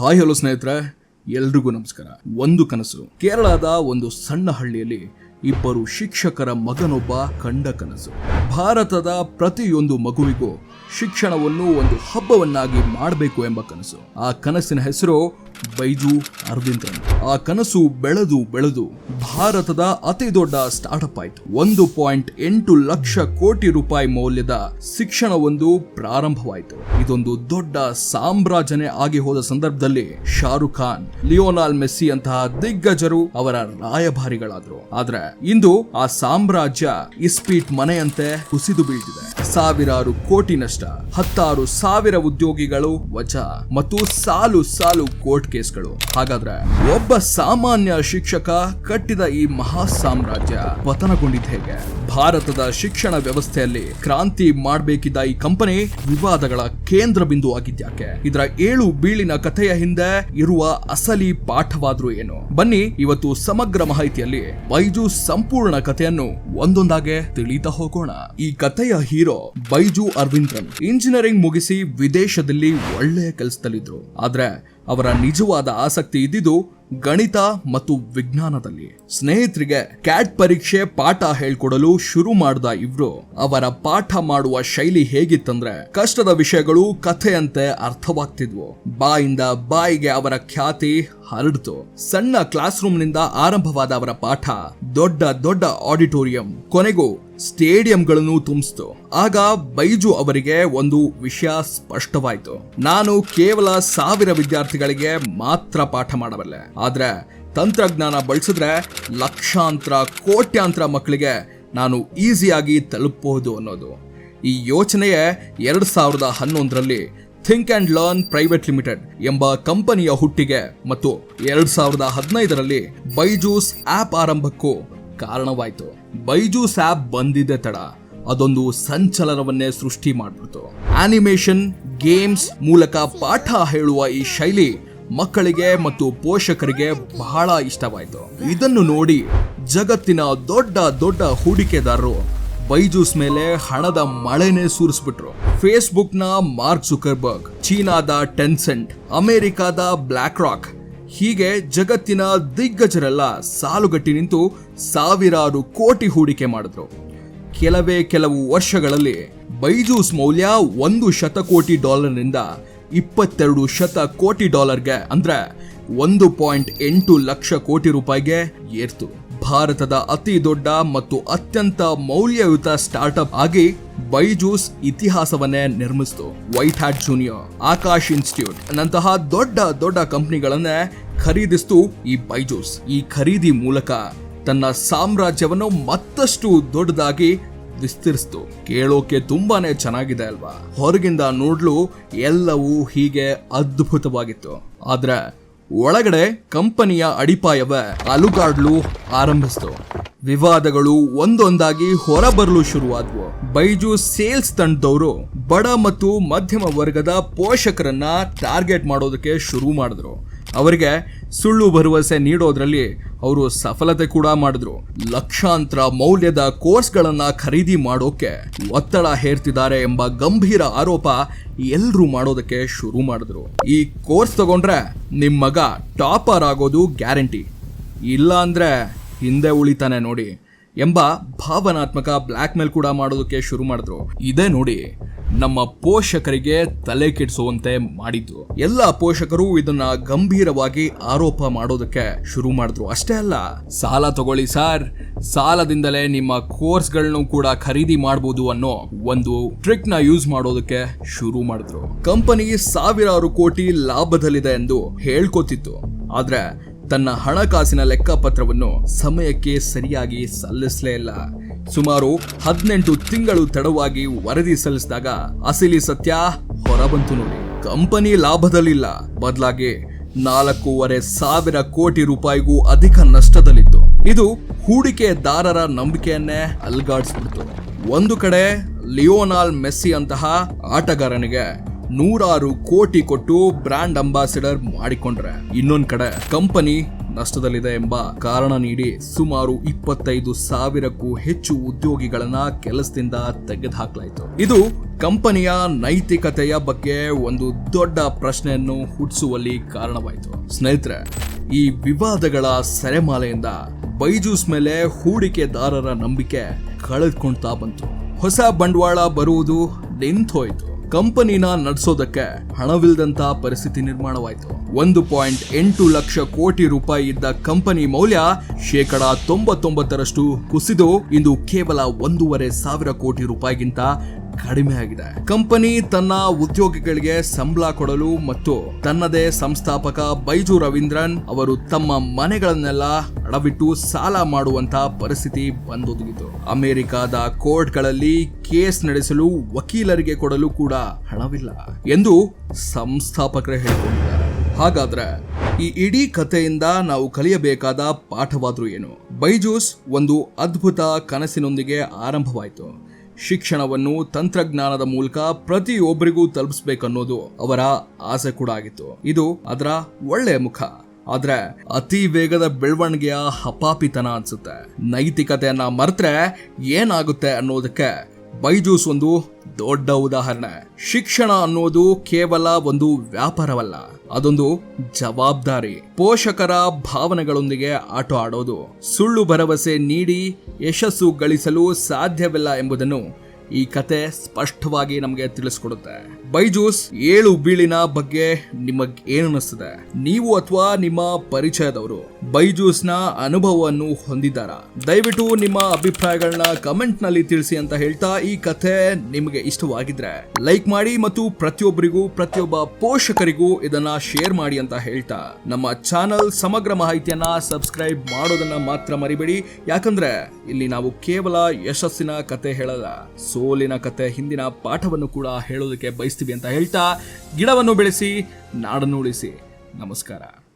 Hi hello ಸ್ನೇಹಿತರೆ, ಎಲ್ರಿಗೂ ನಮಸ್ಕಾರ. ಒಂದು ಕನಸು. ಕೇರಳದ ಒಂದು ಸಣ್ಣ ಹಳ್ಳಿಯಲ್ಲಿ ಇಬ್ಬರು ಶಿಕ್ಷಕರ ಮಗನೊಬ್ಬ ಕಂಡ ಕನಸು. ಭಾರತದ ಪ್ರತಿಯೊಂದು ಮಗುವಿಗೂ ಶಿಕ್ಷಣವನ್ನು ಒಂದು ಹಬ್ಬವನ್ನಾಗಿ ಮಾಡಬೇಕು ಎಂಬ ಕನಸು. ಆ ಕನಸಿನ ಹೆಸರು ಬೈಜು ಅರವಿಂದ್ರನ್. ಆ ಕನಸು ಬೆಳೆದು ಬೆಳೆದು ಭಾರತದ ಅತಿ ದೊಡ್ಡ ಸ್ಟಾರ್ಟ್ಅಪ್ ಆಯ್ತು. ಒಂದು ಪಾಯಿಂಟ್ ಎಂಟು ಲಕ್ಷ ಕೋಟಿ ರೂಪಾಯಿ ಮೌಲ್ಯದ ಶಿಕ್ಷಣವೊಂದು ಪ್ರಾರಂಭವಾಯಿತು. ಇದೊಂದು ದೊಡ್ಡ ಸಾಮ್ರಾಜ್ಯನೇ ಆಗಿ ಹೋದ ಸಂದರ್ಭದಲ್ಲಿ ಶಾರುಖ್ ಖಾನ್, ಲಿಯೋನಾಲ್ ಮೆಸ್ಸಿ ಅಂತಹ ದಿಗ್ಗಜರು ಅವರ ರಾಯಭಾರಿಗಳಾದರು. ಆದ್ರೆ ಇಂದು ಆ ಸಾಮ್ರಾಜ್ಯ ಇಸ್ಪೀಟ್ ಮನೆಯಂತೆ ಕುಸಿದು ಬೀಳ್ತಿದೆ ಸಾವಿರಾರು ಕೋಟಿ ನಷ್ಟ, ಹತ್ತಾರು ಸಾವಿರ ಉದ್ಯೋಗಿಗಳು ವಜಾ, ಮತ್ತು ಸಾಲು ಸಾಲು ಕೋರ್ಟ್ ಕೇಸ್ಗಳು. ಹಾಗಾದ್ರೆ ಒಬ್ಬ ಸಾಮಾನ್ಯ ಶಿಕ್ಷಕ ಕಟ್ಟಿದ ಈ ಮಹಾ ಸಾಮ್ರಾಜ್ಯ ಪತನಗೊಂಡಿದ್ದ ಹೇಗೆ? ಭಾರತದ ಶಿಕ್ಷಣ ವ್ಯವಸ್ಥೆಯಲ್ಲಿ ಕ್ರಾಂತಿ ಮಾಡಬೇಕಿದ್ದ ಈ ಕಂಪನಿ ವಿವಾದಗಳ ಕೇಂದ್ರ ಬಿಂದು ಆಗಿದ್ಯಾಕೆ ಇದರ ಏಳು ಬೀಳಿನ ಕಥೆಯ ಹಿಂದೆ ಇರುವ ಅಸಲಿ ಪಾಠವಾದ್ರೂ ಏನು? ಬನ್ನಿ ಇವತ್ತು ಸಮಗ್ರ ಮಾಹಿತಿಯಲ್ಲಿ ಬೈಜು ಸಂಪೂರ್ಣ ಕಥೆಯನ್ನು ಒಂದೊಂದಾಗೆ ತಿಳಿತಾ ಹೋಗೋಣ. ಈ ಕಥೆಯ ಹೀರೋ ಬೈಜು ಅರವಿಂದ್ರನ್ ಇಂಜಿನಿಯರಿಂಗ್ ಮುಗಿಸಿ ವಿದೇಶದಲ್ಲಿ ಒಳ್ಳೆಯ ಕೆಲಸದಲ್ಲಿದ್ರು. ಆದ್ರೆ ಅವರ ನಿಜವಾದ ಆಸಕ್ತಿ ಇದ್ದಿದ್ದು ಗಣಿತ ಮತ್ತು ವಿಜ್ಞಾನದಲ್ಲಿ. ಸ್ನೇಹಿತರಿಗೆ ಕ್ಯಾಟ್ ಪರೀಕ್ಷೆ ಪಾಠ ಹೇಳ್ಕೊಡಲು ಶುರು ಮಾಡಿದ ಇವ್ರು ಅವರ ಪಾಠ ಮಾಡುವ ಶೈಲಿ ಹೇಗಿತ್ತಂದ್ರೆ ಕಷ್ಟದ ವಿಷಯಗಳು ಕಥೆಯಂತೆ ಅರ್ಥವಾಗ್ತಿದ್ವು. ಬಾಯಿಂದ ಬಾಯಿಗೆ ಅವರ ಖ್ಯಾತಿ ಹರಡ್ತು. ಸಣ್ಣ ಕ್ಲಾಸ್ ರೂಮ್ನಿಂದ ಆರಂಭವಾದ ಅವರ ಪಾಠ ದೊಡ್ಡ ದೊಡ್ಡ ಆಡಿಟೋರಿಯಂ. ಕೊನೆಗೂ ಸ್ಟೇಡಿಯಂಗಳನ್ನು ತುಂಬಿಸ್ತು. ಆಗ ಬೈಜು ಅವರಿಗೆ ಒಂದು ವಿಷಯ ಸ್ಪಷ್ಟವಾಯಿತು. ನಾನು ಕೇವಲ ಸಾವಿರ ವಿದ್ಯಾರ್ಥಿಗಳಿಗೆ ಮಾತ್ರ ಪಾಠ ಮಾಡಬಲ್ಲೆ. ಆದರೆ ತಂತ್ರಜ್ಞಾನ ಬಳಸಿದ್ರೆ ಲಕ್ಷಾಂತರ, ಕೋಟ್ಯಾಂತರ ಮಕ್ಕಳಿಗೆ ನಾನು ಈಸಿಯಾಗಿ ತಲುಪಬಹುದು ಅನ್ನೋದು. ಈ ಯೋಚನೆಯೇ ಎರಡು ಸಾವಿರದ ಹನ್ನೊಂದರಲ್ಲಿ think and learn private limited ಎಂಬ ಕಂಪನಿಯ ಹುಟ್ಟಿಗೆ ಮತ್ತು ಎರಡು ಸಾವಿರದ ಹದಿನೈದರಲ್ಲಿ ಬೈಜೂಸ್ ಆಪ್ ಆರಂಭಕ್ಕೂ ಕಾರಣವಾಯಿತು. ಬೈಜೂಸ್ ಆಪ್ ಬಂದಿದೆ ತಡ. ಅದೊಂದು ಸಂಚಲನವನ್ನೇ ಸೃಷ್ಟಿ ಮಾಡ್ಬಿಡ್ತು. ಆನಿಮೇಷನ್ ಗೇಮ್ಸ್ ಮೂಲಕ ಪಾಠ ಹೇಳುವ ಈ ಶೈಲಿ ಮಕ್ಕಳಿಗೆ ಮತ್ತು ಪೋಷಕರಿಗೆ ಬಹಳ ಇಷ್ಟವಾಯಿತು. ಇದನ್ನು ನೋಡಿ ಜಗತ್ತಿನ ದೊಡ್ಡ ದೊಡ್ಡ ಹೂಡಿಕೆದಾರರು ಬೈಜೂಸ್ ಮೇಲೆ ಹಣದ ಮಳೆನೇ ಸುರಿಸ್ಬಿಟ್ರು. ನ ಮಾರ್ಕ್ ಜುಕರ್ಬರ್ಗ್ ಚೀನಾದ ಟೆನ್ಸೆಂಟ್ ಅಮೆರಿಕಾದ ಬ್ಲಾಕ್ ರಾಕ್ ಹೀಗೆ ಜಗತ್ತಿನ ದಿಗ್ಗಜರೆಲ್ಲ ಸಾಲುಗಟ್ಟಿ ನಿಂತು ಸಾವಿರಾರು ಕೋಟಿ ಹೂಡಿಕೆ ಮಾಡಿದ್ರು. ಕೆಲವೇ ಕೆಲವು ವರ್ಷಗಳಲ್ಲಿ ಬೈಜೂಸ್ ಮೌಲ್ಯ ಒಂದು ಶತಕೋಟಿ ಡಾಲರ್ನಿಂದ ಇಪ್ಪತ್ತೆರಡು ಶತ ಕೋಟಿ ಡಾಲರ್ಗೆ ಅಂದ್ರೆ ಒಂದು ಪಾಯಿಂಟ್ ಎಂಟು ಲಕ್ಷ ಕೋಟಿ ರೂಪಾಯಿಗೆ ಏರ್ತು. ಭಾರತದ ಅತಿ ದೊಡ್ಡ ಮತ್ತು ಅತ್ಯಂತ ಮೌಲ್ಯಯುತ ಸ್ಟಾರ್ಟ್ಅಪ್ ಆಗಿ ಬೈಜೂಸ್ ಇತಿಹಾಸವನ್ನೇ ನಿರ್ಮಿಸಿತು. White hat junior, Aakash institute ನಂತಹ ದೊಡ್ಡ ದೊಡ್ಡ ಕಂಪ್ನಿಗಳನ್ನೇ ಖರೀದಿಸ್ತು ಈ ಬೈಜೂಸ್. ಈ ಖರೀದಿ ಮೂಲಕ ತನ್ನ ಸಾಮ್ರಾಜ್ಯವನ್ನು ಮತ್ತಷ್ಟು ದೊಡ್ಡದಾಗಿ ವಿಸ್ತರಿಸ್ತು. ಕೇಳೋಕೆ ತುಂಬಾನೇ ಚೆನ್ನಾಗಿದೆ ಅಲ್ವಾ? ಹೊರಗಿಂದ ನೋಡ್ಲು ಎಲ್ಲವೂ ಹೀಗೆ ಅದ್ಭುತವಾಗಿತ್ತು. ಆದ್ರೆ ಒಳಗಡೆ ಕಂಪನಿಯ ಅಡಿಪಾಯವೇ ಅಲುಗಾಡ್ಲು ಆರಂಭಿಸ್ತು. ವಿವಾದಗಳು ಒಂದೊಂದಾಗಿ ಹೊರಬರಲು ಶುರುವಾದ್ವು. ಬೈಜು ಸೇಲ್ಸ್ ತಂಡದವರು ಬಡ ಮತ್ತು ಮಧ್ಯಮ ವರ್ಗದ ಪೋಷಕರನ್ನ ಟಾರ್ಗೆಟ್ ಮಾಡೋದಕ್ಕೆ ಶುರು ಮಾಡಿದ್ರು. ಅವರಿಗೆ ಸುಳ್ಳು ಭರವಸೆ ನೀಡೋದ್ರಲ್ಲಿ ಅವರು ಸಫಲತೆ ಕೂಡ ಮಾಡಿದ್ರು. ಲಕ್ಷಾಂತರ ಮೌಲ್ಯದ ಕೋರ್ಸ್ಗಳನ್ನ ಖರೀದಿ ಮಾಡೋಕೆ ಒತ್ತಡ ಹೇರ್ತಿದ್ದಾರೆ ಎಂಬ ಗಂಭೀರ ಆರೋಪ ಎಲ್ಲರೂ ಮಾಡೋದಕ್ಕೆ ಶುರು ಮಾಡಿದ್ರು. ಈ ಕೋರ್ಸ್ ತಗೊಂಡ್ರೆ ನಿಮ್ಮ ಮಗ ಟಾಪರ್ ಆಗೋದು ಗ್ಯಾರಂಟಿ. ಇಲ್ಲ ಅಂದ್ರೆ ಹಿಂದೆ ಉಳಿತಾನೆ ನೋಡಿ ಎಂಬ ಭಾವನಾತ್ಮಕ ಬ್ಲ್ಯಾಕ್ ಮೇಲ್ ಕೂಡ ಮಾಡೋದಕ್ಕೆ ಶುರು ಮಾಡಿದ್ರು. ಇದೇ ನೋಡಿ ನಮ್ಮ ಪೋಷಕರಿಗೆ ತಲೆ ಕೆಡಿಸುವಂತೆ ಮಾಡಿದ್ರು ಎಲ್ಲ ಪೋಷಕರು ಇದನ್ನ ಗಂಭೀರವಾಗಿ ಆರೋಪ ಮಾಡೋದಕ್ಕೆ ಶುರು ಮಾಡಿದ್ರು. ಅಷ್ಟೇ ಅಲ್ಲ, ಸಾಲ ತಗೊಳ್ಳಿ ಸರ್. ಸಾಲದಿಂದಲೇ ನಿಮ್ಮ ಕೋರ್ಸ್ಗಳನ್ನು ಕೂಡ ಖರೀದಿ ಮಾಡಬಹುದು ಅನ್ನೋ ಒಂದು ಟ್ರಿಕ್ನ ಯೂಸ್ ಮಾಡೋದಕ್ಕೆ ಶುರು ಮಾಡಿದ್ರು. ಕಂಪನಿ ಸಾವಿರಾರು ಕೋಟಿ ಲಾಭದಲ್ಲಿದೆ ಎಂದು ಹೇಳ್ಕೊತಿತ್ತು. ಆದ್ರೆ ತನ್ನ ಹಣಕಾಸಿನ ಲೆಕ್ಕಪತ್ರವನ್ನು ಸಮಯಕ್ಕೆ ಸರಿಯಾಗಿ ಸಲ್ಲಿಸಲೇ ಇಲ್ಲ. ಸುಮಾರು ಹದಿನೆಂಟು ತಿಂಗಳು ತಡವಾಗಿ ವರದಿ ಸಲ್ಲಿಸಿದಾಗ ಅಸಲಿ ಸತ್ಯ ಹೊರಬಂತು ನೋಡಿ. ಕಂಪನಿ ಲಾಭದಲ್ಲಿಲ್ಲ. ಬದಲಾಗಿ ನಾಲ್ಕೂವರೆ ಸಾವಿರ ಕೋಟಿ ರೂಪಾಯಿಗೂ ಅಧಿಕ ನಷ್ಟದಲ್ಲಿತ್ತು. ಇದು ಹೂಡಿಕೆದಾರರ ನಂಬಿಕೆಯನ್ನೇ ಅಲ್ಗಾಡಿಸ್ಬಿಡ್ತು. ಒಂದು ಕಡೆ ಲಿಯೋನಾಲ್ ಮೆಸ್ಸಿ ಅಂತಹ ಆಟಗಾರನಿಗೆ ನೂರಾರು ಕೋಟಿ ಕೊಟ್ಟು ಬ್ರಾಂಡ್ ಅಂಬಾಸಿಡರ್ ಮಾಡಿಕೊಂಡ್ರೆ, ಇನ್ನೊಂದ್ ಕಡೆ ಕಂಪನಿ ನಷ್ಟದಲ್ಲಿದೆ ಎಂಬ ಕಾರಣ ನೀಡಿ ಸುಮಾರು ಇಪ್ಪತ್ತೈದು ಸಾವಿರಕ್ಕೂ ಹೆಚ್ಚು ಉದ್ಯೋಗಿಗಳನ್ನ ಕೆಲಸದಿಂದ ತೆಗೆದುಹಾಕಲಾಯಿತು. ಇದು ಕಂಪನಿಯ ನೈತಿಕತೆಯ ಬಗ್ಗೆ ಒಂದು ದೊಡ್ಡ ಪ್ರಶ್ನೆಯನ್ನು ಹುಟ್ಟಿಸುವಲ್ಲಿ ಕಾರಣವಾಯಿತು. ಸ್ನೇಹಿತರೆ, ಈ ವಿವಾದಗಳ ಸೆರೆಮಾಲೆಯಿಂದ ಬೈಜೂಸ್ ಮೇಲೆ ಹೂಡಿಕೆದಾರರ ನಂಬಿಕೆ ಕಳೆದುಕೊಳ್ತಾ ಬಂತು. ಹೊಸ ಬಂಡವಾಳ ಬರುವುದು ನಿಂತೋಯ್ತು. ಕಂಪನಿನ ನಡೆಸೋದಕ್ಕೆ ಹಣವಿಲ್ಲದಂತ ಪರಿಸ್ಥಿತಿ ನಿರ್ಮಾಣವಾಯಿತು. ಒಂದು ಪಾಯಿಂಟ್ ಎಂಟು ಲಕ್ಷ ಕೋಟಿ ರೂಪಾಯಿ ಇದ್ದ ಕಂಪನಿ ಮೌಲ್ಯ ಶೇಕಡ ತೊಂಬತ್ತೊಂಬತ್ತರಷ್ಟು ಕುಸಿದು ಇಂದು ಕೇವಲ ಒಂದೂವರೆ ಸಾವಿರ ಕೋಟಿ ರೂಪಾಯಿಗಿಂತ ಕಡಿಮೆ ಆಗಿದೆ. ಕಂಪನಿ ತನ್ನ ಉದ್ಯೋಗಿಗಳಿಗೆ ಸಂಬಳ ಕೊಡಲು ಮತ್ತು ತನ್ನದೇ ಸಂಸ್ಥಾಪಕ ಬೈಜು ರವೀಂದ್ರನ್ ಅವರು ತಮ್ಮ ಮನೆಗಳನ್ನೆಲ್ಲ ಅಡವಿಟ್ಟು ಸಾಲ ಮಾಡುವಂತ ಪರಿಸ್ಥಿತಿ ಬಂದೊದಗಿತು. ಅಮೆರಿಕದ ಕೋರ್ಟ್ಗಳಲ್ಲಿ ಕೇಸ್ ನಡೆಸಲು ವಕೀಲರಿಗೆ ಕೊಡಲು ಕೂಡ ಹಣವಿಲ್ಲ ಎಂದು ಸಂಸ್ಥಾಪಕರೇ ಹೇಳಿಕೊಂಡಿದ್ದಾರೆ. ಹಾಗಾದ್ರೆ ಈ ಇಡೀ ಕಥೆಯಿಂದ ನಾವು ಕಲಿಯಬೇಕಾದ ಪಾಠವಾದ್ರೂ ಏನು? ಬೈಜೂಸ್ ಒಂದು ಅದ್ಭುತ ಕನಸಿನೊಂದಿಗೆ ಆರಂಭವಾಯಿತು. ಶಿಕ್ಷಣವನ್ನು ತಂತ್ರಜ್ಞಾನದ ಮೂಲಕ ಪ್ರತಿಯೊಬ್ಬರಿಗೂ ತಲುಪಿಸ್ಬೇಕನ್ನೋದು ಅವರ ಆಸೆ ಕೂಡ ಆಗಿತ್ತು. ಇದು ಅದರ ಒಳ್ಳೆಯ ಮುಖ. ಆದ್ರೆ ಅತಿ ವೇಗದ ಬೆಳವಣಿಗೆಯ ಹಪಾಪಿತನ ಅನ್ಸುತ್ತೆ. ನೈತಿಕತೆಯನ್ನ ಮರೆತ್ರೆ ಏನಾಗುತ್ತೆ ಅನ್ನೋದಕ್ಕೆ ಬೈಜೂಸ್ ಒಂದು ದೊಡ್ಡ ಉದಾಹರಣೆ. ಶಿಕ್ಷಣ ಅನ್ನೋದು ಕೇವಲ ಒಂದು ವ್ಯಾಪಾರವಲ್ಲ. ಅದೊಂದು ಜವಾಬ್ದಾರಿ. ಪೋಷಕರ ಭಾವನೆಗಳೊಂದಿಗೆ ಆಟ ಆಡೋದು. ಸುಳ್ಳು ಭರವಸೆ ನೀಡಿ ಯಶಸ್ಸು ಗಳಿಸಲು ಸಾಧ್ಯವಿಲ್ಲ ಎಂಬುದನ್ನು ಈ ಕತೆ ಸ್ಪಷ್ಟವಾಗಿ ನಮಗೆ ತಿಳಿಸ್ಕೊಡುತ್ತೆ. ಬೈಜೂಸ್ ಏಳು ಬೀಳಿನ ಬಗ್ಗೆ ನಿಮಗ್ ಏನನ್ನಿಸ್ತದೆ ನೀವು ಅಥವಾ ನಿಮ್ಮ ಪರಿಚಯದವರು ನ ಅನುಭವವನ್ನು ಹೊಂದಿದ್ದಾರ? ದಯವಿಟ್ಟು ನಿಮ್ಮ ಅಭಿಪ್ರಾಯಗಳನ್ನ ಕಮೆಂಟ್ನಲ್ಲಿ ತಿಳಿಸಿ ಅಂತ ಹೇಳ್ತಾ ಈ ಕಥೆ ನಿಮಗೆ ಇಷ್ಟವಾಗಿದ್ರೆ ಲೈಕ್ ಮಾಡಿ ಮತ್ತು ಪ್ರತಿಯೊಬ್ಬರಿಗೂ, ಪ್ರತಿಯೊಬ್ಬ ಪೋಷಕರಿಗೂ ಇದನ್ನ ಶೇರ್ ಮಾಡಿ ಅಂತ ಹೇಳ್ತಾ ನಮ್ಮ ಚಾನಲ್ ಸಮಗ್ರ ಮಾಹಿತಿಯನ್ನ ಸಬ್ಸ್ಕ್ರೈಬ್ ಮಾಡೋದನ್ನ ಮಾತ್ರ ಮರಿಬೇಡಿ. ಯಾಕಂದ್ರೆ ಇಲ್ಲಿ ನಾವು ಕೇವಲ ಯಶಸ್ಸಿನ ಕತೆ ಹೇಳಲ್ಲ, ಸೋಲಿನ ಕತೆ ಹಿಂದಿನ ಪಾಠವನ್ನು ಕೂಡ ಹೇಳೋದಕ್ಕೆ ಬಯಸ್ತೀವಿ ಅಂತ ಹೇಳ್ತಾ ಗಿಡವನ್ನು ಬೆಳೆಸಿ ನಾಡನ್ನು ಉಳಿಸಿ. ನಮಸ್ಕಾರ.